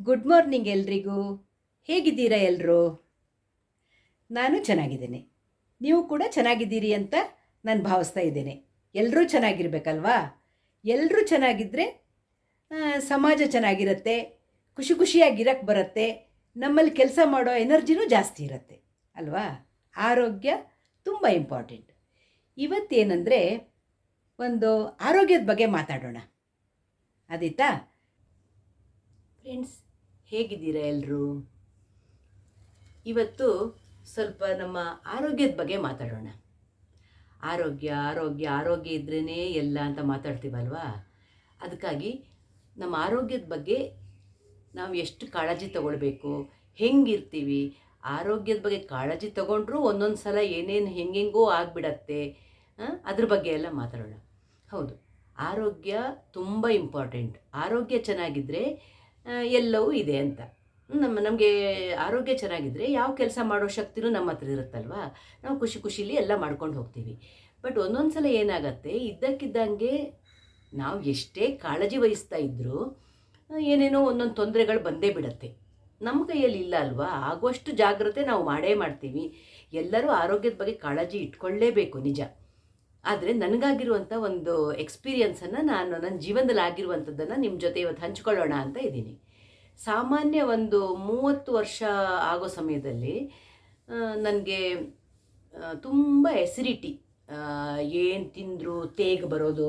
Good morning ಎಲ್ರಿಗೂ. ಹೇಗಿದ್ದೀರಾ ಎಲ್ಲರೂ ನಾನು ಚೆನ್ನಾಗಿದ್ದೇನೆ. ನೀವು ಕೂಡ ಚೆನ್ನಾಗಿದ್ದೀರಿ ಅಂತ ನಾನು ಭಾವಿಸ್ತಾ ಇದ್ದೇನೆ. ಎಲ್ಲರೂ ಚೆನ್ನಾಗಿರ್ಬೇಕಲ್ವಾ? ಎಲ್ಲರೂ ಚೆನ್ನಾಗಿದ್ದರೆ ಸಮಾಜ ಚೆನ್ನಾಗಿರುತ್ತೆ, ಖುಷಿ ಖುಷಿಯಾಗಿರಕ್ಕೆ ಬರುತ್ತೆ, ನಮ್ಮಲ್ಲಿ ಕೆಲಸ ಮಾಡೋ ಎನರ್ಜಿನೂ ಜಾಸ್ತಿ ಇರುತ್ತೆ, ಅಲ್ವಾ? ಆರೋಗ್ಯ ತುಂಬ ಇಂಪಾರ್ಟೆಂಟ್. ಇವತ್ತೇನೆಂದರೆ, ಒಂದು ಆರೋಗ್ಯದ ಬಗ್ಗೆ ಮಾತಾಡೋಣ. ಆದೀತಾ ಫ್ರೆಂಡ್ಸ್ ಹೇಗಿದ್ದೀರಾ ಎಲ್ಲರೂ ಇವತ್ತು ಸ್ವಲ್ಪ ನಮ್ಮ ಆರೋಗ್ಯದ ಬಗ್ಗೆ ಮಾತಾಡೋಣ. ಆರೋಗ್ಯ ಆರೋಗ್ಯ ಆರೋಗ್ಯ ಇದ್ರೇ ಎಲ್ಲ ಅಂತ ಮಾತಾಡ್ತೀವಲ್ವಾ? ಅದಕ್ಕಾಗಿ ನಮ್ಮ ಆರೋಗ್ಯದ ಬಗ್ಗೆ ನಾವು ಎಷ್ಟು ಕಾಳಜಿ ತಗೊಳ್ಬೇಕು, ಹೆಂಗಿರ್ತೀವಿ, ಆರೋಗ್ಯದ ಬಗ್ಗೆ ಕಾಳಜಿ ತಗೊಂಡ್ರೂ ಒಂದೊಂದು ಸಲ ಏನೇನು ಹೆಂಗೆಂಗೋ ಆಗಿಬಿಡತ್ತೆ ಅದ್ರ ಬಗ್ಗೆ ಎಲ್ಲ ಮಾತಾಡೋಣ. ಹೌದು, ಆರೋಗ್ಯ ತುಂಬ ಇಂಪಾರ್ಟೆಂಟ್ ಆರೋಗ್ಯ ಚೆನ್ನಾಗಿದ್ದರೆ ಎಲ್ಲವೂ ಇದೆ ಅಂತ. ನಮ್ಮ, ನಮಗೆ ಆರೋಗ್ಯ ಚೆನ್ನಾಗಿದ್ದರೆ ಯಾವ ಕೆಲಸ ಮಾಡೋ ಶಕ್ತಿನೂ ನಮ್ಮ ಹತ್ರ ಇರುತ್ತಲ್ವಾ? ನಾವು ಖುಷಿ ಖುಷಿಲಿ ಎಲ್ಲ ಮಾಡ್ಕೊಂಡು ಹೋಗ್ತೀವಿ. ಬಟ್ ಒಂದೊಂದು ಸಲ ಏನಾಗತ್ತೆ, ಇದ್ದಕ್ಕಿದ್ದಂಗೆ ನಾವು ಎಷ್ಟೇ ಕಾಳಜಿ ವಹಿಸ್ತಾ ಇದ್ದರೂ ಏನೇನೋ ಒಂದೊಂದು ತೊಂದರೆಗಳು ಬಂದೇ ಬಿಡತ್ತೆ. ನಮ್ಮ ಕೈಯಲ್ಲಿ ಇಲ್ಲ ಅಲ್ವಾ? ಆಗುವಷ್ಟು ಜಾಗ್ರತೆ ನಾವು ಮಾಡೇ ಮಾಡ್ತೀವಿ. ಎಲ್ಲರೂ ಆರೋಗ್ಯದ ಬಗ್ಗೆ ಕಾಳಜಿ ಇಟ್ಕೊಳ್ಳೇಬೇಕು ನಿಜ. ಆದರೆ ನನಗಾಗಿರುವಂಥ ಒಂದು ಎಕ್ಸ್ಪೀರಿಯನ್ಸನ್ನು ನಾನು ನನ್ನ ಜೀವನದಲ್ಲಿ ಆಗಿರುವಂಥದ್ದನ್ನು ನಿಮ್ಮ ಜೊತೆ ಇವತ್ತು ಹಂಚ್ಕೊಳ್ಳೋಣ ಅಂತ ಇದ್ದೀನಿ. ಸಾಮಾನ್ಯ ಒಂದು ಮೂವತ್ತು ವರ್ಷ ಆಗೋ ಸಮಯದಲ್ಲಿ ನನಗೆ ತುಂಬ ಎಸಿಡಿಟಿ ಏನು ತಿಂದರೂ ತೇಗ ಬರೋದು,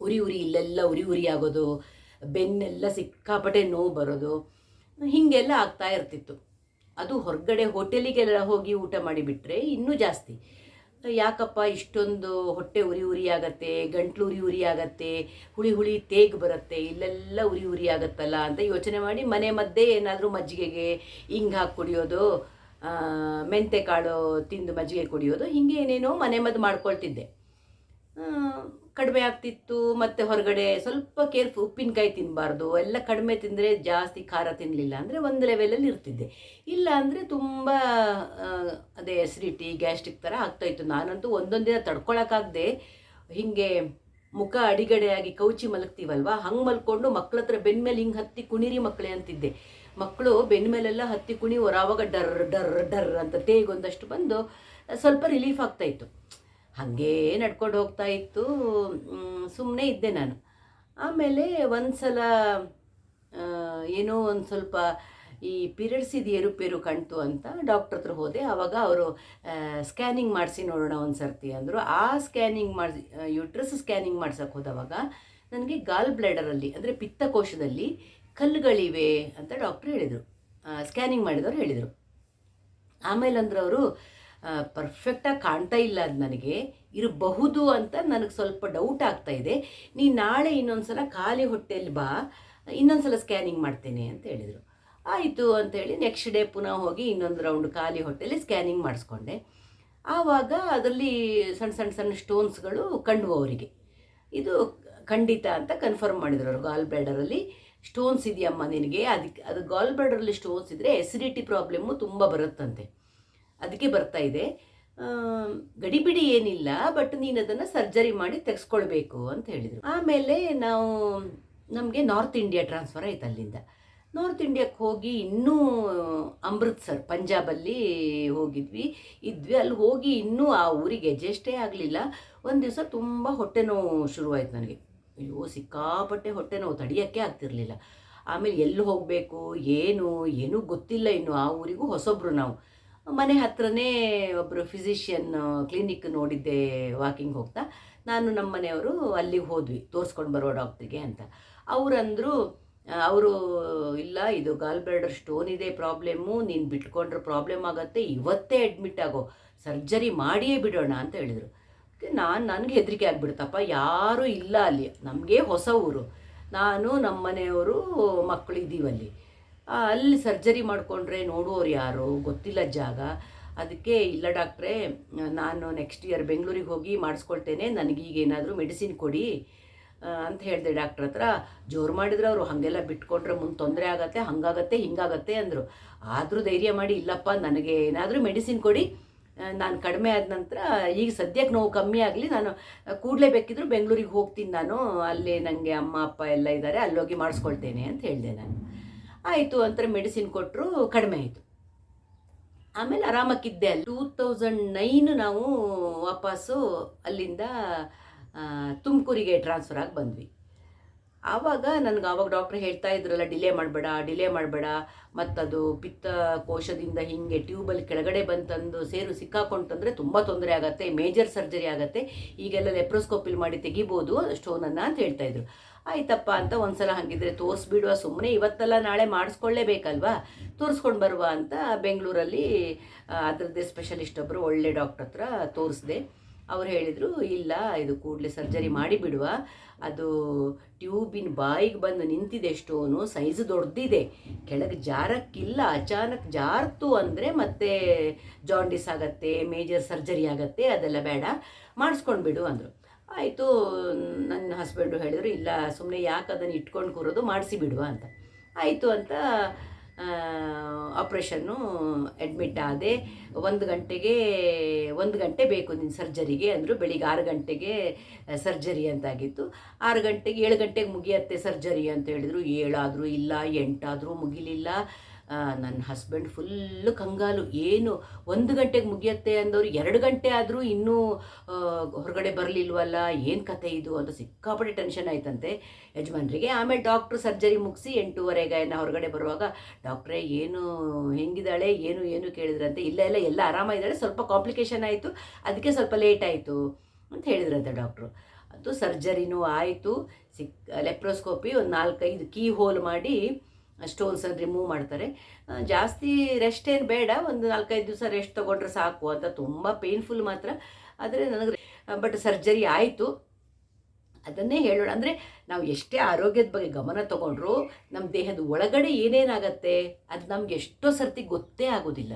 ಉರಿ ಉರಿ ಇಲ್ಲೆಲ್ಲ ಉರಿ ಉರಿ ಆಗೋದು, ಬೆನ್ನೆಲ್ಲ ಸಿಕ್ಕಾಪಟ್ಟೆ ನೋವು ಬರೋದು, ಹೀಗೆಲ್ಲ ಆಗ್ತಾ ಇರ್ತಿತ್ತು. ಅದು ಹೊರಗಡೆ ಹೋಟೆಲಿಗೆಲ್ಲ ಹೋಗಿ ಊಟ ಮಾಡಿಬಿಟ್ರೆ ಇನ್ನೂ ಜಾಸ್ತಿ. ಯಾಕಪ್ಪ ಇಷ್ಟೊಂದು ಹೊಟ್ಟೆ ಉರಿ ಉರಿ ಆಗತ್ತೆ, ಗಂಟ್ಲು ಉರಿ ಉರಿ ಆಗತ್ತೆ, ಹುಳಿ ಹುಳಿ ತೇಗ್ ಬರುತ್ತೆ, ಇಲ್ಲೆಲ್ಲ ಉರಿ ಉರಿ ಆಗತ್ತಲ್ಲ? ಅಂತ ಯೋಚನೆ ಮಾಡಿ ಮನೆ ಮದ್ದೇ ಏನಾದರೂ ಮಜ್ಜಿಗೆಗೆ ಹಿಂಗೆ ಹಾಕಿ ಕುಡಿಯೋದು ಮೆಂತೆ ಕಾಳು ತಿಂದು ಮಜ್ಜಿಗೆ ಕುಡಿಯೋದು ಹೀಗೆ ಏನೇನೋ ಮನೆ ಮದ್ದು ಮಾಡ್ಕೊಳ್ತಿದ್ದೆ. ಕಡಿಮೆ ಆಗ್ತಿತ್ತು, ಮತ್ತು ಹೊರಗಡೆ ಸ್ವಲ್ಪ ಕೇರ್ಫು ಉಪ್ಪಿನಕಾಯಿ ತಿನ್ನಬಾರ್ದು ಎಲ್ಲ ಕಡಿಮೆ ತಿಂದರೆ ಜಾಸ್ತಿ ಖಾರ ತಿನ್ನಲಿಲ್ಲ ಅಂದರೆ ಒಂದು ಲೆವೆಲಲ್ಲಿ ಇರ್ತಿದ್ದೆ. ಇಲ್ಲ ಅಂದರೆ ತುಂಬ ಅದೇ ಎಸಿಡಿಟಿ ಗ್ಯಾಸ್ಟ್ರಿಕ್ ಥರ ಆಗ್ತಾಯಿತ್ತು ನಾನಂತೂ ಒಂದೊಂದು ದಿನ ತಡ್ಕೊಳಕ್ಕಾಗದೆ ಹೀಗೆ ಮುಖ ಅಡಿಗಡೆಯಾಗಿ ಕೌಚಿ ಮಲಗ್ತೀವಲ್ವ, ಹಂಗೆ ಮಲ್ಕೊಂಡು ಮಕ್ಳ ಹತ್ರ ಬೆನ್ಮೇಲೆ ಹಿಂಗೆ ಹತ್ತಿ ಕುಣಿರಿ ಮಕ್ಕಳೇ ಅಂತಿದ್ದೆ. ಮಕ್ಕಳು ಬೆನ್ಮೇಲೆಲ್ಲ ಹತ್ತಿ ಕುಣಿಯೋರು ಆವಾಗ ಡರ್ ಡರ್ ಡರ್ ಅಂತ ತೇಗೊಂದಷ್ಟು ಬಂದು ಸ್ವಲ್ಪ ರಿಲೀಫ್ ಆಗ್ತಾಯಿತ್ತು ಹಾಗೇ ನಡ್ಕೊಂಡು ಹೋಗ್ತಾ ಇತ್ತು. ಸುಮ್ಮನೆ ಇದ್ದೆ ನಾನು. ಆಮೇಲೆ ಒಂದು ಸಲ ಏನೋ ಒಂದು ಸ್ವಲ್ಪ ಈ ಪೀರಿಯಡ್ಸಿದ ಏರುಪೇರು ಕಾಣ್ತು ಅಂತ ಡಾಕ್ಟ್ರ್ ಹತ್ರ ಹೋದೆ. ಆವಾಗ ಅವರು ಸ್ಕ್ಯಾನಿಂಗ್ ಮಾಡಿಸಿ ನೋಡೋಣ ಒಂದು ಸರ್ತಿ ಅಂದರು. ಆ ಸ್ಕ್ಯಾನಿಂಗ್ ಮಾಡಿಸಿ ಯುಟ್ರಸ್ ಸ್ಕ್ಯಾನಿಂಗ್ ಮಾಡ್ಸಕ್ಕೆ ಹೋದವಾಗ ನನಗೆ ಗಾಲ್ ಬ್ಲ್ಯಾಡರಲ್ಲಿ ಅಂದರೆ ಪಿತ್ತಕೋಶದಲ್ಲಿ ಕಲ್ಲುಗಳಿವೆ ಅಂತ ಡಾಕ್ಟ್ರ್ ಹೇಳಿದರು. ಸ್ಕ್ಯಾನಿಂಗ್ ಮಾಡಿದವರು ಹೇಳಿದರು. ಆಮೇಲೆ ಅಂದ್ರೆ ಅವರು ಪರ್ಫೆಕ್ಟಾಗಿ ಕಾಣ್ತಾ ಇಲ್ಲ ಅದು ನನಗೆ ಇರಬಹುದು ಅಂತ ನನಗೆ ಸ್ವಲ್ಪ ಡೌಟ್ ಆಗ್ತಾ ಇದೆ. ನೀ ನಾಳೆ ಇನ್ನೊಂದು ಸಲ ಖಾಲಿ ಹೊಟ್ಟೆಯಲ್ಲಿ ಬಾ ಇನ್ನೊಂದು ಸಲ ಸ್ಕ್ಯಾನಿಂಗ್ ಮಾಡ್ತೇನೆ ಅಂತ ಹೇಳಿದರು. ಆಯಿತು ಅಂತೇಳಿ ನೆಕ್ಸ್ಟ್ ಡೇ ಪುನಃ ಹೋಗಿ ಇನ್ನೊಂದು ರೌಂಡ್ ಖಾಲಿ ಹೊಟ್ಟೆಯಲ್ಲಿ ಸ್ಕ್ಯಾನಿಂಗ್ ಮಾಡಿಸ್ಕೊಂಡೆ. ಆವಾಗ ಅದರಲ್ಲಿ ಸಣ್ಣ ಸಣ್ಣ ಸಣ್ಣ ಸ್ಟೋನ್ಸ್ಗಳು ಕಂಡುವು ಅವರಿಗೆ. ಇದು ಖಂಡಿತ ಅಂತ ಕನ್ಫರ್ಮ್ ಮಾಡಿದರು ಅವರು ಗಾಲ್ ಸ್ಟೋನ್ಸ್ ಇದೆಯಮ್ಮ ನಿನಗೆ? ಅದಕ್ಕೆ, ಅದು ಗಾಲ್ ಬ್ಲ್ಯಾಡರಲ್ಲಿ ಸ್ಟೋನ್ಸ್ ಇದ್ದರೆ ಎಸಿಡಿಟಿ ಪ್ರಾಬ್ಲಮ್ಮು ತುಂಬ ಬರುತ್ತಂತೆ. ಅದಕ್ಕೆ ಬರ್ತಾ ಇದೆ. ಗಡಿಬಿಡಿ ಏನಿಲ್ಲ ಬಟ್ ನೀನು ಅದನ್ನು ಸರ್ಜರಿ ಮಾಡಿ ತೆಗೆಸ್ಕೊಳ್ಬೇಕು ಅಂತ ಹೇಳಿದರು. ಆಮೇಲೆ ನಾವು, ನಮಗೆ ನಾರ್ತ್ ಇಂಡಿಯಾ ಟ್ರಾನ್ಸ್ಫರ್ ಆಯ್ತು ಅಲ್ಲಿಂದ. ನಾರ್ತ್ ಇಂಡಿಯಾಕ್ಕೆ ಹೋಗಿ ಇನ್ನೂ ಅಮೃತ್ಸರ್, ಪಂಜಾಬಲ್ಲಿ ಹೋಗಿದ್ವಿ. ಇದ್ವಿ, ಅಲ್ಲಿ ಹೋಗಿ ಇನ್ನೂ ಆ ಊರಿಗೆ ಅಡ್ಜಸ್ಟೇ ಆಗಲಿಲ್ಲ. ಒಂದು ದಿವಸ ತುಂಬ ಹೊಟ್ಟೆ ನೋವು ಶುರುವಾಯಿತು ನನಗೆ. ಅಯ್ಯೋ, ಸಿಕ್ಕಾಪಟ್ಟೆ ಹೊಟ್ಟೆ ನೋವು, ತಡಿಯೋಕ್ಕೆ ಆಗ್ತಿರ್ಲಿಲ್ಲ. ಆಮೇಲೆ ಎಲ್ಲಿ ಹೋಗಬೇಕು, ಏನು, ಏನೂ ಗೊತ್ತಿಲ್ಲ ಇನ್ನು ಆ ಊರಿಗೂ ಹೊಸೊಬ್ರು ನಾವು. ಮನೆ ಹತ್ರನೇ ಒಬ್ಬರು ಫಿಸಿಷಿಯನ್ ಕ್ಲಿನಿಕ್ ನೋಡಿದ್ದೆ ವಾಕಿಂಗ್ ಹೋಗ್ತಾ. ನಾನು ನಮ್ಮ ಮನೆಯವರು ಅಲ್ಲಿಗೆ ಹೋದ್ವಿ, ತೋರಿಸ್ಕೊಂಡು ಬರೋ ಡಾಕ್ಟ್ರಿಗೆ ಅಂತ. ಅವರಂದರು ಅವರು, ಇಲ್ಲ, ಇದು ಗಾಲ್ ಬ್ಲಾಡರ್ ಸ್ಟೋನ್ ಇದೆ, ಪ್ರಾಬ್ಲಮ್ಮು, ನೀನು ಬಿಟ್ಕೊಂಡ್ರೆ ಪ್ರಾಬ್ಲಮ್ ಆಗುತ್ತೆ, ಇವತ್ತೇ ಅಡ್ಮಿಟ್ ಆಗೋ ಸರ್ಜರಿ ಮಾಡಿಯೇ ಬಿಡೋಣ ಅಂತ ಹೇಳಿದರು. ನಾನು, ನನಗೆ ಹೆದರಿಕೆ ಆಗಿಬಿಡ್ತಪ್ಪ, ಯಾರೂ ಇಲ್ಲ ಅಲ್ಲಿ, ನಮಗೆ ಹೊಸ ಊರು. ನಾನು ನಮ್ಮ ಮನೆಯವರು ಮಕ್ಕಳು ಇದ್ದೀವಲ್ಲಿ ಅಲ್ಲಿ ಸರ್ಜರಿ ಮಾಡಿಕೊಂಡ್ರೆ ನೋಡುವವ್ರು ಯಾರು? ಗೊತ್ತಿಲ್ಲ ಜಾಗ. ಅದಕ್ಕೆ ಇಲ್ಲ ಡಾಕ್ಟ್ರೇ, ನಾನು ನೆಕ್ಸ್ಟ್ ಇಯರ್ ಬೆಂಗಳೂರಿಗೆ ಹೋಗಿ ಮಾಡಿಸ್ಕೊಳ್ತೇನೆ ನನಗೀಗೇನಾದರೂ ಮೆಡಿಸಿನ್ ಕೊಡಿ ಅಂತ ಹೇಳಿದೆ ಡಾಕ್ಟ್ರ್ ಹತ್ರ. ಜೋರು ಮಾಡಿದ್ರೆ ಅವರು, ಹಾಗೆಲ್ಲ ಬಿಟ್ಕೊಂಡ್ರೆ ಮುಂದೆ ತೊಂದರೆ ಆಗತ್ತೆ, ಹಾಗಾಗತ್ತೆ, ಹಿಂಗಾಗತ್ತೆ ಅಂದರು. ಆದರೂ ಧೈರ್ಯ ಮಾಡಿ, ಇಲ್ಲಪ್ಪ, ನನಗೆ ಏನಾದರೂ ಮೆಡಿಸಿನ್ ಕೊಡಿ. ನಾನು ಕಡಿಮೆ ಆದ ನಂತರ, ಈಗ ಸದ್ಯಕ್ಕೆ ನೋವು ಕಮ್ಮಿ ಆಗಲಿ, ನಾನು ಕೂಡಲೇ ಬೇಕಿದ್ರು ಬೆಂಗಳೂರಿಗೆ ಹೋಗ್ತೀನಿ ನಾನು. ಅಲ್ಲಿ ನನಗೆ ಅಮ್ಮ, ಅಪ್ಪ ಎಲ್ಲ ಇದ್ದಾರೆ ಅಲ್ಲೋಗಿ ಮಾಡಿಸ್ಕೊಳ್ತೇನೆ ಅಂತ ಹೇಳಿದೆ ನಾನು. ಆಯಿತು ಅಂತ ಮೆಡಿಸಿನ್ ಕೊಟ್ಟರು ಕಡಿಮೆ ಆಯಿತು. ಆಮೇಲೆ ಆರಾಮಕ್ಕಿದ್ದೆ ಅಲ್ಲಿ. ಟೂ ತೌಸಂಡ್ ನೈನ್ ನಾವು ವಾಪಸ್ಸು ಅಲ್ಲಿಂದ ತುಮಕೂರಿಗೆ ಟ್ರಾನ್ಸ್ಫರ್ ಆಗಿ ಬಂದ್ವಿ. ಆವಾಗ ನನಗೆ ಆವಾಗ ಡಾಕ್ಟ್ರ್ ಹೇಳ್ತಾ ಇದ್ರಲ್ಲ ಡಿಲೇ ಮಾಡಬೇಡ ಡಿಲೇ ಮಾಡಬೇಡ, ಮತ್ತದು ಪಿತ್ತ ಕೋಶದಿಂದ ಹಿಂಗೆ ಟ್ಯೂಬಲ್ಲಿ ಕೆಳಗಡೆ ಬಂತಂದು ಸೇರು ಸಿಕ್ಕಾಕೊಂತಂದರೆ ತುಂಬ ತೊಂದರೆ ಆಗುತ್ತೆ ಮೇಜರ್ ಸರ್ಜರಿ ಆಗುತ್ತೆ, ಈಗೆಲ್ಲ ಲೆಪ್ರೋಸ್ಕೋಪಿಲ್ ಮಾಡಿ ತೆಗಿಬೋದು ಸ್ಟೋನನ್ನು ಅಂತ ಹೇಳ್ತಾ ಇದ್ರು. ಆಯ್ತಪ್ಪ ಅಂತ ಒಂದ್ಸಲ ಹಾಗಿದ್ರೆ ತೋರಿಸ್ಬಿಡುವ ಸುಮ್ಮನೆ ಇವತ್ತೆಲ್ಲ ನಾಳೆ ಮಾಡಿಸ್ಕೊಳ್ಳೇಬೇಕಲ್ವಾ? ತೋರಿಸ್ಕೊಂಡು ಬರುವ ಅಂತ ಬೆಂಗಳೂರಲ್ಲಿ ಅದರದ್ದೇ ಸ್ಪೆಷಲಿಸ್ಟ್ ಒಬ್ಬರು ಒಳ್ಳೆ ಡಾಕ್ಟ್ರ್ ಹತ್ರ ತೋರಿಸಿದೆ. ಅವ್ರು ಹೇಳಿದರು, ಇಲ್ಲ, ಇದು ಕೂಡಲೇ ಸರ್ಜರಿ ಮಾಡಿಬಿಡುವ. ಅದು ಟ್ಯೂಬಿನ ಬಾಯಿಗೆ ಬಂದು ನಿಂತಿದೆ ಸ್ಟೋನು ಸೈಜ್ ದೊಡ್ಡದಿದೆ ಕೆಳಗೆ ಜಾರಕ್ಕಿಲ್ಲ, ಅಚಾನಕ್ ಜಾರ್ತು ಅಂದರೆ ಮತ್ತೆ ಜಾಂಡಿಸ್ ಆಗತ್ತೆ ಮೇಜರ್ ಸರ್ಜರಿ ಆಗತ್ತೆ, ಅದೆಲ್ಲ ಬೇಡ. ಮಾಡಿಸ್ಕೊಂಡು ಬಿಡು ಅಂದರು. ಆಯಿತು, ನನ್ನ ಹಸ್ಬೆಂಡು ಹೇಳಿದರು, ಇಲ್ಲ ಸುಮ್ಮನೆ ಯಾಕೆ ಅದನ್ನು ಇಟ್ಕೊಂಡು ಕೂರೋದು ಮಾಡಿಸಿ ಬಿಡುವ ಅಂತ. ಆಯಿತು ಅಂತ ಆಪ್ರೇಷನ್ನು ಅಡ್ಮಿಟ್ ಆದೆ, ಒಂದು ಗಂಟೆಗೆ, ಒಂದು ಗಂಟೆ ಬೇಕು ನಿನ್ನ ಸರ್ಜರಿಗೆ ಅಂದರು, ಬೆಳಿಗ್ಗೆ ಆರು ಗಂಟೆಗೆ ಸರ್ಜರಿ ಅಂತಾಗಿತ್ತು. ಆರು ಗಂಟೆಗೆ, ಏಳು ಗಂಟೆಗೆ ಮುಗಿಯತ್ತೆ ಸರ್ಜರಿ ಅಂತ ಹೇಳಿದರು, ಏಳಾದರೂ ಇಲ್ಲ, ಎಂಟಾದರೂ ಮುಗಿಲಿಲ್ಲ. ನನ್ನ ಹಸ್ಬೆಂಡ್ ಫುಲ್ಲು ಕಂಗಾಲು. ಏನು, ಒಂದು ಗಂಟೆಗೆ ಮುಗಿಯತ್ತೆ ಅಂದವರು ಎರಡು ಗಂಟೆ ಆದರೂ ಇನ್ನೂ ಹೊರಗಡೆ ಬರಲಿಲ್ವಲ್ಲ, ಏನು ಕತೆ ಇದು ಅಂತ ಸಿಕ್ಕಾಪಟ್ಟೆ ಟೆನ್ಷನ್ ಆಯ್ತಂತೆ. ಯಜಮಾನ್ರಿಗೆ ಆಮೇಲೆ ಡಾಕ್ಟ್ರು ಸರ್ಜರಿ ಮುಗಿಸಿ ಎಂಟೂವರೆಗೆ ನಾ ಹೊರಗಡೆ ಬರುವಾಗ, ಡಾಕ್ಟ್ರೇ, ಏನು ಹೆಂಗಿದ್ದಾಳೆ, ಏನು ಏನು ಕೇಳಿದ್ರಂತೆ? ಇಲ್ಲ ಇಲ್ಲ, ಎಲ್ಲ ಆರಾಮಾಗಿದ್ದಾಳೆ. ಸ್ವಲ್ಪ ಕಾಂಪ್ಲಿಕೇಶನ್ ಆಯಿತು. ಅದಕ್ಕೆ ಸ್ವಲ್ಪ ಲೇಟ್ ಆಯಿತು ಅಂತ ಹೇಳಿದ್ರಂತೆ ಡಾಕ್ಟ್ರು ಅದು ಸರ್ಜರಿನೂ ಆಯಿತು. ಸಿಕ್, ಲೆಪ್ರೋಸ್ಕೋಪಿ ಒಂದು ನಾಲ್ಕೈದು ಕೀ ಹೋಲ್ ಮಾಡಿ ಸ್ಟೋನ್ಸನ್ನು ರಿಮೂವ್ ಮಾಡ್ತಾರೆ. ಜಾಸ್ತಿ ರೆಸ್ಟ್ ಏನು ಬೇಡ, ಒಂದು ನಾಲ್ಕೈದು ದಿವಸ ರೆಸ್ಟ್ ತೊಗೊಂಡ್ರೆ ಸಾಕು ಅಂತ ತುಂಬ ಪೇನ್ಫುಲ್ ಮಾತ್ರ. ಆದರೆ ನನಗೆ ಬಟ್ ಸರ್ಜರಿ ಆಯಿತು. ಅದನ್ನೇ ಹೇಳೋಣ. ಅಂದರೆ ನಾವು ಎಷ್ಟೇ ಆರೋಗ್ಯದ ಬಗ್ಗೆ ಗಮನ ತಗೊಂಡ್ರು ನಮ್ಮ ದೇಹದ ಒಳಗಡೆ ಏನೇನಾಗತ್ತೆ, ಅದು ನಮ್ಗೆ ಎಷ್ಟೋ ಸರ್ತಿ ಗೊತ್ತೇ ಆಗೋದಿಲ್ಲ.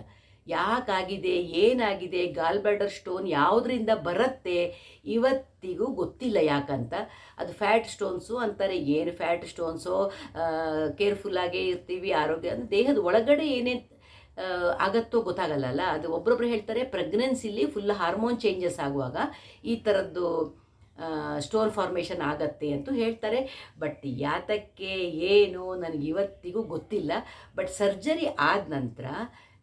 ಯಾಕಾಗಿದೆ, ಏನಾಗಿದೆ ಗಾಲ್ಬರ್ಡರ್ ಸ್ಟೋನ್ ಯಾವುದರಿಂದ ಬರುತ್ತೆ ಇವತ್ತಿಗೂ ಗೊತ್ತಿಲ್ಲ ಯಾಕಂತ. ಅದು ಫ್ಯಾಟ್ ಸ್ಟೋನ್ಸು ಅಂತಾರೆ. ಏನು ಫ್ಯಾಟ್ ಸ್ಟೋನ್ಸು ಕೇರ್ಫುಲ್ಲಾಗೇ ಇರ್ತೀವಿ, ಆರೋಗ್ಯ, ಅಂದರೆ ದೇಹದ ಒಳಗಡೆ ಏನೇನು ಆಗತ್ತೋ ಗೊತ್ತಾಗಲ್ಲಲ್ಲ. ಅದು ಒಬ್ಬರೊಬ್ರು ಹೇಳ್ತಾರೆ ಪ್ರೆಗ್ನೆನ್ಸಿಲಿ ಫುಲ್ ಹಾರ್ಮೋನ್ ಚೇಂಜಸ್ ಆಗುವಾಗ ಈ ಥರದ್ದು ಸ್ಟೋನ್ ಫಾರ್ಮೇಷನ್ ಆಗತ್ತೆ ಅಂತ ಹೇಳ್ತಾರೆ. ಬಟ್ ಯಾತಕ್ಕೆ, ಏನು, ನನಗೆ ಇವತ್ತಿಗೂ ಗೊತ್ತಿಲ್ಲ. ಬಟ್ ಸರ್ಜರಿ ಆದ ನಂತರ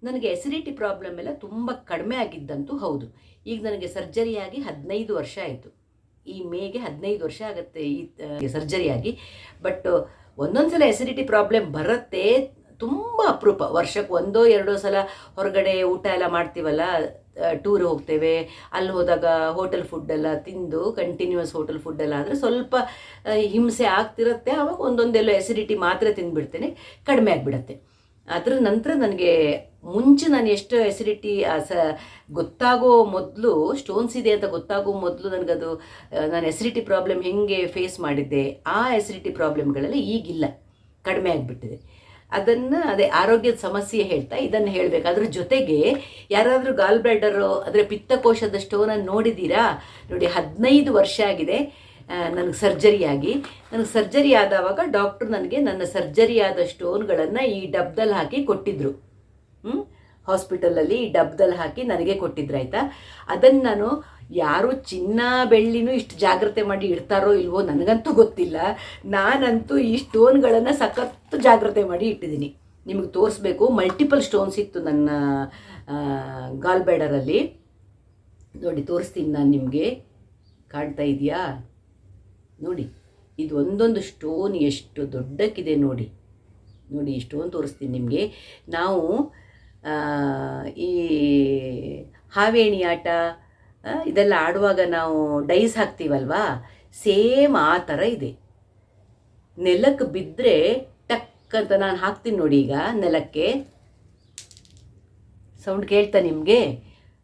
ನನಗೆ ಎಸಿಡಿಟಿ ಪ್ರಾಬ್ಲಮ್ ಎಲ್ಲ ತುಂಬ ಕಡಿಮೆ ಆಗಿದ್ದಂತೂ ಹೌದು. ಈಗ ನನಗೆ ಸರ್ಜರಿಯಾಗಿ ಹದಿನೈದು ವರ್ಷ ಆಯಿತು. ಈ ಮೇಗೆ ಹದಿನೈದು ವರ್ಷ ಆಗುತ್ತೆ ಈ ಸರ್ಜರಿಯಾಗಿ ಬಟ್ ಒಂದೊಂದು ಸಲ ಎಸಿಡಿಟಿ ಪ್ರಾಬ್ಲಮ್ ಬರುತ್ತೆ ತುಂಬ ಅಪರೂಪ. ವರ್ಷಕ್ಕೆ ಒಂದೋ ಎರಡೋ ಸಲ ಹೊರಗಡೆ ಊಟ ಎಲ್ಲ ಮಾಡ್ತೀವಲ್ಲ ಟೂರ್ ಹೋಗ್ತೇವೆ. ಅಲ್ಲಿ ಹೋದಾಗ ಹೋಟೆಲ್ ಫುಡ್ಡೆಲ್ಲ ತಿಂದು ಕಂಟಿನ್ಯೂಸ್ ಹೋಟೆಲ್ ಫುಡ್ಡೆಲ್ಲ ಆದರೆ ಸ್ವಲ್ಪ ಹಿಂಸೆ ಆಗ್ತಿರುತ್ತೆ. ಆವಾಗ ಒಂದೊಂದೆಲ್ಲೋ ಎಸಿಡಿಟಿ ಮಾತ್ರ ತಿಂದುಬಿಡ್ತೇನೆ. ಕಡಿಮೆ ಆಗಿಬಿಡತ್ತೆ. ಅದರ ನಂತರ ನನಗೆ ಮುಂಚೆ ನಾನು ಎಷ್ಟು ಎಸಿಡಿಟಿ ಸ, ಗೊತ್ತಾಗೋ ಮೊದಲು ಸ್ಟೋನ್ಸ್ ಇದೆ ಅಂತ ಗೊತ್ತಾಗೋ ಮೊದಲು ನನಗದು ನಾನು ಎಸಿಡಿಟಿ ಪ್ರಾಬ್ಲಮ್ ಹೆಂಗೆ ಫೇಸ್ ಮಾಡಿದ್ದೆ, ಆ ಎಸಿಡಿಟಿ ಪ್ರಾಬ್ಲಮ್ಗಳೆಲ್ಲ ಈಗಿಲ್ಲ, ಕಡಿಮೆ ಆಗಿಬಿಟ್ಟಿದೆ. ಅದನ್ನು, ಅದೇ ಆರೋಗ್ಯದ ಸಮಸ್ಯೆ ಹೇಳ್ತಾ ಇದನ್ನು ಹೇಳಬೇಕು. ಅದ್ರ ಜೊತೆಗೆ ಯಾರಾದರೂ ಗಾಲ್ ಬ್ಲಾಡರು ಅಂದರೆ ಪಿತ್ತಕೋಶದ ಸ್ಟೋನನ್ನು ನೋಡಿದ್ದೀರಾ? ನೋಡಿ, ಹದಿನೈದು ವರ್ಷ ಆಗಿದೆ. ನನಗೆ ಸರ್ಜರಿ ಆಗಿ. ನನಗೆ ಸರ್ಜರಿ ಆದವಾಗ ಡಾಕ್ಟ್ರು ನನಗೆ ನನ್ನ ಸರ್ಜರಿ ಆದ ಸ್ಟೋನ್ಗಳನ್ನು ಈ ಡಬ್ದಲ್ಲಿ ಹಾಕಿ ಕೊಟ್ಟಿದ್ದರು ಹ್ಞೂ ಹಾಸ್ಪಿಟಲಲ್ಲಿ ಈ ಡಬ್ದಲ್ಲಿ ಹಾಕಿ ನನಗೆ ಕೊಟ್ಟಿದ್ರು, ಆಯಿತಾ? ಅದನ್ನು ನಾನು ಯಾರು ಚಿನ್ನ ಬೆಳ್ಳಿನೂ ಇಷ್ಟು ಜಾಗ್ರತೆ ಮಾಡಿ ಇಡ್ತಾರೋ ಇಲ್ವೋ ನನಗಂತೂ ಗೊತ್ತಿಲ್ಲ. ನಾನಂತೂ ಈ ಸ್ಟೋನ್ಗಳನ್ನು ಸಖತ್ತು ಜಾಗ್ರತೆ ಮಾಡಿ ಇಟ್ಟಿದ್ದೀನಿ. ನಿಮಗೆ ತೋರಿಸ್ಬೇಕು ಮಲ್ಟಿಪಲ್ ಸ್ಟೋನ್ಸ್ ಇತ್ತು ನನ್ನ ಗಾಲ್ ನೋಡಿ, ತೋರಿಸ್ತೀನಿ ನಾನು ನಿಮಗೆ. ಕಾಣ್ತಾ ಇದೆಯಾ? ನೋಡಿ, ಇದು ಒಂದೊಂದು ಸ್ಟೋನ್ ಎಷ್ಟು ದೊಡ್ಡಕ್ಕಿದೆ ನೋಡಿ. ನೋಡಿ, ಈ ಸ್ಟೋನ್ ತೋರಿಸ್ತೀನಿ ನಿಮಗೆ. ನಾವು ಈ ಹಾವೇಣಿ ಆಟ ಇದೆಲ್ಲ ಆಡುವಾಗ ನಾವು ಡೈಸ್ ಹಾಕ್ತೀವಲ್ವಾ? ಸೇಮ್ ಆ ಥರ ಇದೆ. ನೆಲಕ್ಕೆ ಬಿದ್ದರೆ ಟಕ್ ಅಂತ ನಾನು ಹಾಕ್ತೀನಿ ನೋಡಿ ಈಗ ನೆಲಕ್ಕೆ. ಸೌಂಡ್ ಕೇಳ್ತಾ ನಿಮಗೆ?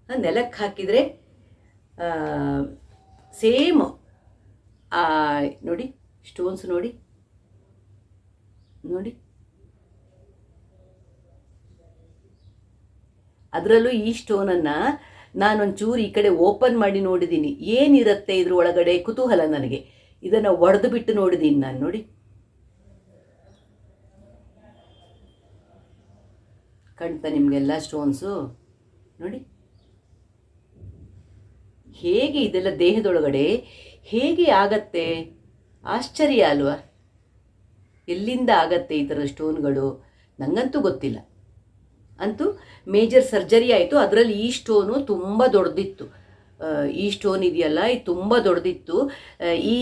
ನೆಲಕ್ಕೆ ಹಾಕಿದರೆ ಸೇಮ್ ನೋಡಿ ಸ್ಟೋನ್ಸ್ ನೋಡಿ. ನೋಡಿ. ಅದರಲ್ಲೂ ಈ ಸ್ಟೋನನ್ನು ನಾನೊಂಚೂರು ಈ ಕಡೆ ಓಪನ್ ಮಾಡಿ ನೋಡಿದ್ದೀನಿ ಏನಿರುತ್ತೆ ಇದ್ರ ಒಳಗಡೆ ಕುತೂಹಲ ನನಗೆ. ಇದನ್ನು ಒಡೆದು ಬಿಟ್ಟು ನೋಡಿದ್ದೀನಿ ನಾನು, ನೋಡಿ. ಕಾಣ್ತಾ ನಿಮಗೆಲ್ಲ ಸ್ಟೋನ್ಸು ನೋಡಿ. ಹೇಗೆ ಇದೆಲ್ಲ ದೇಹದೊಳಗಡೆ ಹೇಗೆ ಆಗತ್ತೆ? ಆಶ್ಚರ್ಯ ಅಲ್ವಾ? ಎಲ್ಲಿಂದ ಆಗತ್ತೆ ಈ ಥರ ಸ್ಟೋನ್ಗಳು? ನನಗಂತೂ ಗೊತ್ತಿಲ್ಲ. ಅಂತೂ ಮೇಜರ್ ಸರ್ಜರಿ ಆಯಿತು. ಅದರಲ್ಲಿ ಈ ಸ್ಟೋನು ತುಂಬ ದೊಡ್ಡದಿತ್ತು ಈ ಸ್ಟೋನ್ ಇದೆಯಲ್ಲ, ಇದು ತುಂಬ ದೊಡ್ಡದಿತ್ತು ಈ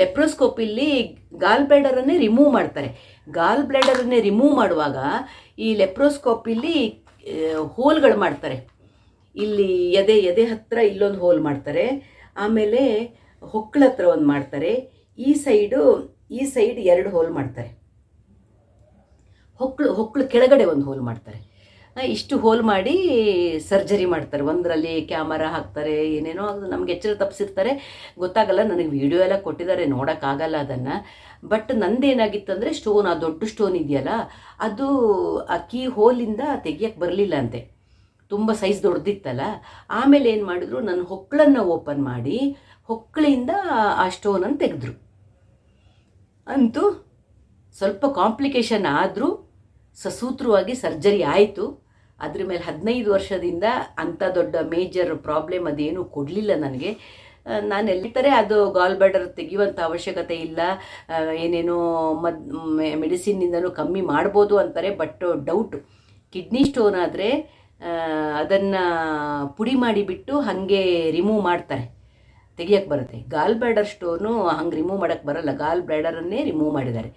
ಲೆಪ್ರೋಸ್ಕೋಪಿಲ್ಲಿ ಗಾಲ್ ಬ್ಲ್ಯಾಡರನ್ನೇ ರಿಮೂವ್ ಮಾಡ್ತಾರೆ. ಗಾಲ್ ಬ್ಲ್ಯಾಡರನ್ನೇ ರಿಮೂವ್ ಮಾಡುವಾಗ ಈ ಲೆಪ್ರೋಸ್ಕೋಪಿಲ್ಲಿ ಹೋಲ್ಗಳು ಮಾಡ್ತಾರೆ. ಇಲ್ಲಿ ಎದೆ ಎದೆ ಹತ್ತಿರ ಇಲ್ಲೊಂದು ಹೋಲ್ ಮಾಡ್ತಾರೆ. ಆಮೇಲೆ ಹೊಕ್ಕಳ ಹತ್ರ ಒಂದು ಮಾಡ್ತಾರೆ. ಈ ಸೈಡು, ಈ ಸೈಡ್ ಎರಡು ಹೋಲ್ ಮಾಡ್ತಾರೆ. ಹೊಕ್ಕಳು ಹೊಕ್ಕಳು ಕೆಳಗಡೆ ಒಂದು ಹೋಲ್ ಮಾಡ್ತಾರೆ. ಇಷ್ಟು ಹೋಲ್ ಮಾಡಿ ಸರ್ಜರಿ ಮಾಡ್ತಾರೆ. ಒಂದರಲ್ಲಿ ಕ್ಯಾಮರಾ ಹಾಕ್ತಾರೆ, ಏನೇನೋ ಅದು ನಮ್ಗೆ ಎಚ್ಚರ ತಪ್ಪಿಸಿರ್ತಾರೆ ಗೊತ್ತಾಗಲ್ಲ, ನನಗೆ ವಿಡಿಯೋ ಎಲ್ಲ ಕೊಟ್ಟಿದ್ದಾರೆ ನೋಡೋಕ್ಕಾಗಲ್ಲ ಅದನ್ನು. ಬಟ್ ನಂದೇನಾಗಿತ್ತು ಅಂದರೆ, ಸ್ಟೋನ್, ಆ ದೊಡ್ಡ ಸ್ಟೋನ್ ಇದೆಯಲ್ಲ, ಅದು ಆ ಕೀ ಹೋಲಿಂದ ತೆಗಿಯಕ್ಕೆ ಬರಲಿಲ್ಲ ಅಂತೆ. ತುಂಬ ಸೈಜ್ ದೊಡ್ಡದಿತ್ತಲ್ಲ. ಆಮೇಲೆ ಏನು ಮಾಡಿದ್ರು ನನ್ನ ಹೊಕ್ಕಳನ್ನು ಓಪನ್ ಮಾಡಿ ಹೊಕ್ಕಳಿಂದ ಆ ಸ್ಟೋನನ್ನು ತೆಗೆದ್ರು. ಅಂತೂ ಸ್ವಲ್ಪ ಕಾಂಪ್ಲಿಕೇಶನ್ ಆದರೂ ಸಸೂತ್ರವಾಗಿ ಸರ್ಜರಿ ಆಯಿತು. ಅದ್ರ ಮೇಲೆ ಹದಿನೈದು ವರ್ಷದಿಂದ ಅಂಥ ದೊಡ್ಡ ಮೇಜರ್ ಪ್ರಾಬ್ಲಮ್ ಅದೇನು ಕೊಡಲಿಲ್ಲ ನನಗೆ. ನಾನು ಎಲ್ಲಿತಾರೆ ಅದು ಗಾಲ್ ಬ್ಯಾಡರ್ ತೆಗೆಯುವಂಥ ಅವಶ್ಯಕತೆ ಇಲ್ಲ. ಏನೇನೋ ಮದ್ ಮೆಡಿಸಿನ್ನಿಂದನೂ ಕಮ್ಮಿ ಮಾಡ್ಬೋದು ಅಂತಾರೆ, ಬಟ್ ಡೌಟ್ ಕಿಡ್ನಿ ಸ್ಟೋನ್ ಆದರೆ ಅದನ್ನು ಪುಡಿ ಮಾಡಿಬಿಟ್ಟು ಹಾಗೆ ರಿಮೂವ್ ಮಾಡ್ತಾರೆ. ತೆಗಿಯಕ್ಕೆ ಬರುತ್ತೆ. ಗಾಲ್ ಬ್ಲ್ಯಾಡರ್ ಸ್ಟೋನು ಹಂಗೆ ರಿಮೂವ್ ಮಾಡೋಕ್ಕೆ ಬರಲ್ಲ. ಗಾಲ್ ಬ್ಲ್ಯಾಡರನ್ನೇ ರಿಮೂವ್ ಮಾಡಿದ್ದಾರೆ.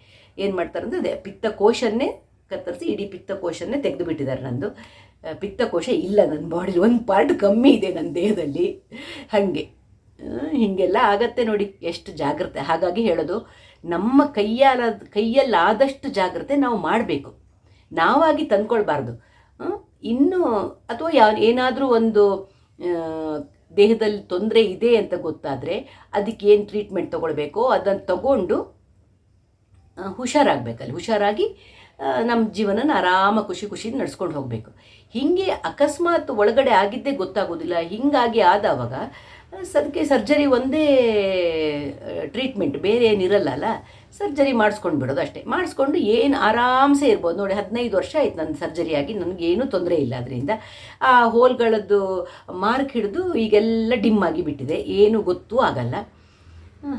ಏನು ಮಾಡ್ತಾರೆ ಅಂದರೆ ಅದೇ ಪಿತ್ತಕೋಶನ್ನೇ ಕತ್ತರಿಸಿ ಇಡೀ ಪಿತ್ತಕೋಶನ್ನೇ ತೆಗೆದು ಬಿಟ್ಟಿದ್ದಾರೆ ನಂದು ಪಿತ್ತಕೋಶ ಇಲ್ಲ ನನ್ನ ಬಾಡಿಲಿ ಒಂದು ಪಾರ್ಟ್ ಕಮ್ಮಿ ಇದೆ ನನ್ನ ದೇಹದಲ್ಲಿ. ಹಾಗೆ. ಹೀಗೆಲ್ಲ ಆಗತ್ತೆ ನೋಡಿ. ಎಷ್ಟು ಜಾಗ್ರತೆ. ಹಾಗಾಗಿ ಹೇಳೋದು, ನಮ್ಮ ಕೈಯಾಲ, ಕೈಯಲ್ಲಾದಷ್ಟು ಜಾಗ್ರತೆ ನಾವು ಮಾಡಬೇಕು. ನಾವಾಗಿ ತಂದ್ಕೊಳ್ಬಾರ್ದು. ಇನ್ನು ಅಥವಾ ಯಾವ ಏನಾದರೂ ಒಂದು ದೇಹದಲ್ಲಿ ತೊಂದರೆ ಇದೆ ಅಂತ ಗೊತ್ತಾದರೆ ಅದಕ್ಕೆ ಏನು ಟ್ರೀಟ್ಮೆಂಟ್ ತೊಗೊಳ್ಬೇಕೋ? ಅದನ್ನು ತಗೊಂಡು ಹುಷಾರಾಗಬೇಕಲ್ಲಿ. ಹುಷಾರಾಗಿ ನಮ್ಮ ಜೀವನನ ಆರಾಮ ಖುಷಿ ಖುಷಿಯಿಂದ ನಡ್ಸ್ಕೊಂಡು ಹೋಗಬೇಕು. ಹೀಗೆ ಅಕಸ್ಮಾತ್ ಒಳಗಡೆ ಆಗಿದ್ದೇ ಗೊತ್ತಾಗೋದಿಲ್ಲ. ಹೀಗಾಗಿ ಆದವಾಗ ಅದಕ್ಕೆ ಸರ್ಜರಿ ಒಂದೇ ಟ್ರೀಟ್ಮೆಂಟ್ ಬೇರೆ ಏನಿರಲ್ಲ ಅಲ್ಲ? ಸರ್ಜರಿ ಮಾಡಿಸ್ಕೊಂಡು ಬಿಡೋದು ಅಷ್ಟೇ. ಮಾಡಿಸ್ಕೊಂಡು ಏನು ಆರಾಮ್ಸೆ ಇರ್ಬೋದು. ನೋಡಿ, ಹದಿನೈದು ವರ್ಷ ಆಯ್ತು ನನ್ನ ಸರ್ಜರಿಯಾಗಿ ನನಗೇನು ತೊಂದರೆ ಇಲ್ಲ ಅದರಿಂದ. ಆ ಹೋಲ್ಗಳದ್ದು ಮಾರ್ಕ್ ಹಿಡಿದು ಈಗೆಲ್ಲ ಡಿಮ್ ಆಗಿ ಬಿಟ್ಟಿದೆ. ಏನು ಗೊತ್ತೂ ಆಗಲ್ಲ.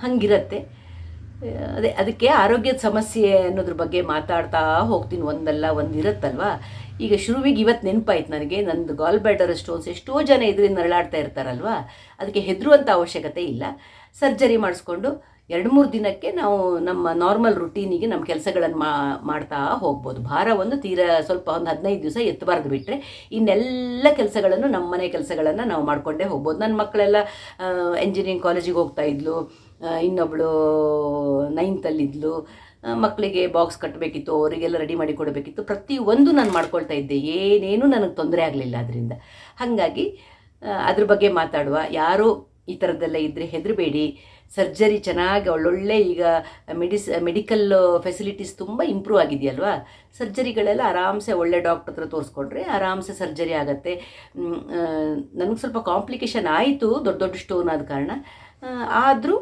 ಹಂಗಿರತ್ತೆ. ಅದೇ, ಅದಕ್ಕೆ ಆರೋಗ್ಯದ ಸಮಸ್ಯೆ ಅನ್ನೋದ್ರ ಬಗ್ಗೆ ಮಾತಾಡ್ತಾ ಹೋಗ್ತೀನಿ. ಒಂದಲ್ಲ, ಒಂದು ಇರುತ್ತಲ್ವಾ? ಈಗ ಶುರುವಿಗೆ ಇವತ್ತು ನೆನಪಾಯ್ತು ನನಗೆ. ನಂದು ಗಾಲ್ ಬ್ಯಾಡರ್ ಸ್ಟೋನ್ಸ್ ಎಷ್ಟೋ ಜನ ಇದರಿಂದ ನರಳಾಡ್ತಾ ಇರ್ತಾರಲ್ವ? ಅದಕ್ಕೆ ಹೆದರುವಂಥ ಅವಶ್ಯಕತೆ ಇಲ್ಲ. ಸರ್ಜರಿ ಮಾಡಿಸ್ಕೊಂಡು ಎರಡು ಮೂರು ದಿನಕ್ಕೆ ನಾವು ನಮ್ಮ ನಾರ್ಮಲ್ ರುಟೀನಿಗೆ ನಮ್ಮ ಕೆಲಸಗಳನ್ನು ಮಾಡ್ತಾ ಹೋಗ್ಬೋದು. ಭಾರ ಒಂದು ತೀರಾ ಸ್ವಲ್ಪ ಒಂದು ಹದಿನೈದು ದಿವಸ ಎತ್ತಬಾರ್ದು ಬಿಟ್ಟರೆ ಇನ್ನೆಲ್ಲ ಕೆಲಸಗಳನ್ನು ನಮ್ಮ ಮನೆ ಕೆಲಸಗಳನ್ನು ನಾವು ಮಾಡಿಕೊಂಡೇ ಹೋಗ್ಬೋದು. ನನ್ನ ಮಕ್ಕಳೆಲ್ಲ ಎಂಜಿನಿಯರಿಂಗ್ ಕಾಲೇಜಿಗೆ ಹೋಗ್ತಾ ಇದ್ಲು ಇನ್ನೊಬ್ಬಳು ನೈನ್ತಲ್ಲಿದ್ಲು ಮಕ್ಕಳಿಗೆ ಬಾಕ್ಸ್ ಕಟ್ಟಬೇಕಿತ್ತು ಅವರಿಗೆಲ್ಲ ರೆಡಿ ಮಾಡಿ ಕೊಡಬೇಕಿತ್ತು. ಪ್ರತಿಯೊಂದು ನಾನು ಮಾಡ್ಕೊಳ್ತಾ ಇದ್ದೆ. ಏನೇನೂ ನನಗೆ ತೊಂದರೆ ಆಗಲಿಲ್ಲ ಅದರಿಂದ. ಹಾಗಾಗಿ ಅದ್ರ ಬಗ್ಗೆ ಮಾತಾಡುವ. ಯಾರು ಈ ಥರದ್ದೆಲ್ಲ ಇದ್ದರೆ ಹೆದರಬೇಡಿ. ಸರ್ಜರಿ ಚೆನ್ನಾಗಿ ಒಳ್ಳೊಳ್ಳೆ ಈಗ ಮೆಡಿಸ್, ಮೆಡಿಕಲ್ ಫೆಸಿಲಿಟೀಸ್ ತುಂಬ ಇಂಪ್ರೂವ್ ಆಗಿದೆಯಲ್ವಾ? ಸರ್ಜರಿಗಳೆಲ್ಲ ಆರಾಮ್ಸೆ ಒಳ್ಳೆ ಡಾಕ್ಟ್ರ್ ಹತ್ರ ತೋರಿಸ್ಕೊಂಡ್ರೆ ಆರಾಮ್ಸೆ ಸರ್ಜರಿ ಆಗುತ್ತೆ. ನನಗೆ ಸ್ವಲ್ಪ ಕಾಂಪ್ಲಿಕೇಶನ್ ಆಯಿತು ದೊಡ್ಡ ದೊಡ್ಡ ಸ್ಟೋನ್ ಆದ ಕಾರಣ. ಆದರೂ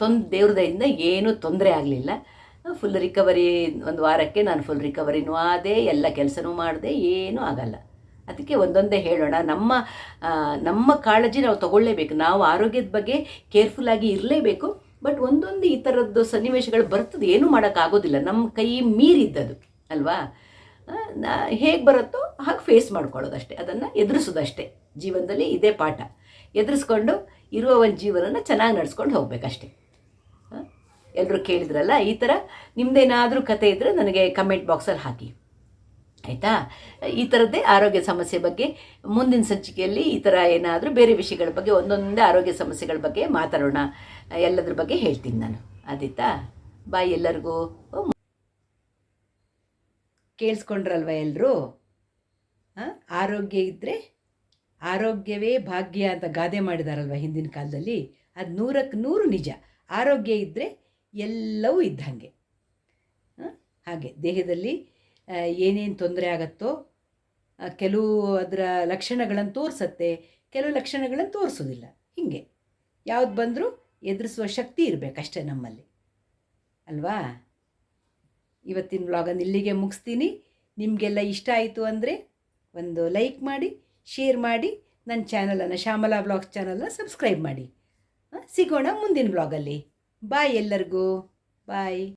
ತೊಂದ್ ದೇವ್ರದಿಂದ ಏನೂ ತೊಂದರೆ ಆಗಲಿಲ್ಲ. ಫುಲ್ ರಿಕವರಿ ಒಂದು ವಾರಕ್ಕೆ ನಾನು ಫುಲ್ ರಿಕವರಿನೂ ಆದೆ, ಎಲ್ಲ ಕೆಲಸನೂ ಮಾಡಿದೆ, ಏನೂ ಆಗಲ್ಲ. ಅದಕ್ಕೆ ಒಂದೊಂದೇ ಹೇಳೋಣ. ನಮ್ಮ ನಮ್ಮ ಕಾಳಜಿ ನಾವು ತಗೊಳ್ಳೇಬೇಕು. ನಾವು ಆರೋಗ್ಯದ ಬಗ್ಗೆ ಕೇರ್ಫುಲ್ಲಾಗಿ ಇರಲೇಬೇಕು. ಬಟ್ ಒಂದೊಂದು ಈ ಥರದ್ದು ಸನ್ನಿವೇಶಗಳು ಬರ್ತದೆ. ಏನೂ ಮಾಡೋಕ್ಕಾಗೋದಿಲ್ಲ. ನಮ್ಮ ಕೈ ಮೀರಿದ್ದದು, ಅಲ್ವಾ? ಹೇಗೆ ಬರುತ್ತೋ ಹಾಗೆ ಫೇಸ್ ಮಾಡ್ಕೊಳ್ಳೋದಷ್ಟೇ. ಅದನ್ನು ಎದುರಿಸೋದಷ್ಟೇ. ಜೀವನದಲ್ಲಿ ಇದೇ ಪಾಠ. ಎದುರಿಸ್ಕೊಂಡು ಇರುವ ಒಂದು ಜೀವನನ ಚೆನ್ನಾಗಿ ನಡೆಸ್ಕೊಂಡು ಹೋಗ್ಬೇಕಷ್ಟೆ. ಎಲ್ಲರೂ ಕೇಳಿದ್ರಲ್ಲ, ಈ ಥರ ನಿಮ್ಮದೇನಾದರೂ ಕತೆ ಇದ್ದರೆ ನನಗೆ ಕಮೆಂಟ್ ಬಾಕ್ಸಲ್ಲಿ ಹಾಕಿ. ಆಯಿತಾ? ಈ ಥರದ್ದೇ ಆರೋಗ್ಯ ಸಮಸ್ಯೆ ಬಗ್ಗೆ ಮುಂದಿನ ಸಂಚಿಕೆಯಲ್ಲಿ ಈ ಥರ ಏನಾದರೂ ಬೇರೆ ವಿಷಯಗಳ ಬಗ್ಗೆ, ಒಂದೊಂದೇ ಆರೋಗ್ಯ ಸಮಸ್ಯೆಗಳ ಬಗ್ಗೆ ಮಾತಾಡೋಣ. ಎಲ್ಲದ್ರ ಬಗ್ಗೆ ಹೇಳ್ತೀನಿ ನಾನು. ಆದೀತಾ? ಬಾಯ್ ಎಲ್ಲರಿಗೂ. ಕೇಳಿಸ್ಕೊಂಡ್ರಲ್ವ ಎಲ್ಲರೂ ಆರೋಗ್ಯ ಇದ್ದರೆ ಆರೋಗ್ಯವೇ ಭಾಗ್ಯ ಅಂತ ಗಾದೆ ಮಾಡಿದಾರಲ್ವ ಹಿಂದಿನ ಕಾಲದಲ್ಲಿ? ಅದು ನೂರಕ್ಕೆ ನೂರು ನಿಜ. ಆರೋಗ್ಯ ಇದ್ದರೆ ಎಲ್ಲವೂ ಇದ್ದಂಗೆ. ಹಾಗೆ ದೇಹದಲ್ಲಿ ಏನೇನು ತೊಂದರೆ ಆಗತ್ತೋ ಕೆಲವು ಅದರ ಲಕ್ಷಣಗಳನ್ನು ತೋರಿಸತ್ತೆ, ಕೆಲವು ಲಕ್ಷಣಗಳನ್ನು ತೋರಿಸೋದಿಲ್ಲ. ಹೀಗೆ. ಯಾವ್ದು ಬಂದರೂ ಎದುರಿಸುವ ಶಕ್ತಿ ಇರಬೇಕಷ್ಟೇ ನಮ್ಮಲ್ಲಿ. ಅಲ್ವಾ? ಇವತ್ತಿನ ವ್ಲಾಗನ್ನು ಇಲ್ಲಿಗೆ ಮುಗಿಸ್ತೀನಿ. ನಿಮಗೆಲ್ಲ ಇಷ್ಟ ಆಯಿತು ಅಂದರೆ ಒಂದು ಲೈಕ್ ಮಾಡಿ ಶೇರ್ ಮಾಡಿ ನನ್ನ ಚಾನಲನ್ನು ಶ್ಯಾಮಲಾ ಬ್ಲಾಗ್ಸ್ ಚಾನಲನ್ನ ಸಬ್ಸ್ಕ್ರೈಬ್ ಮಾಡಿ. ಸಿಗೋಣ ಮುಂದಿನ ವ್ಲಾಗಲ್ಲಿ ಬಾಯ್ ಎಲ್ಲರಿಗೂ. ಬಾಯ್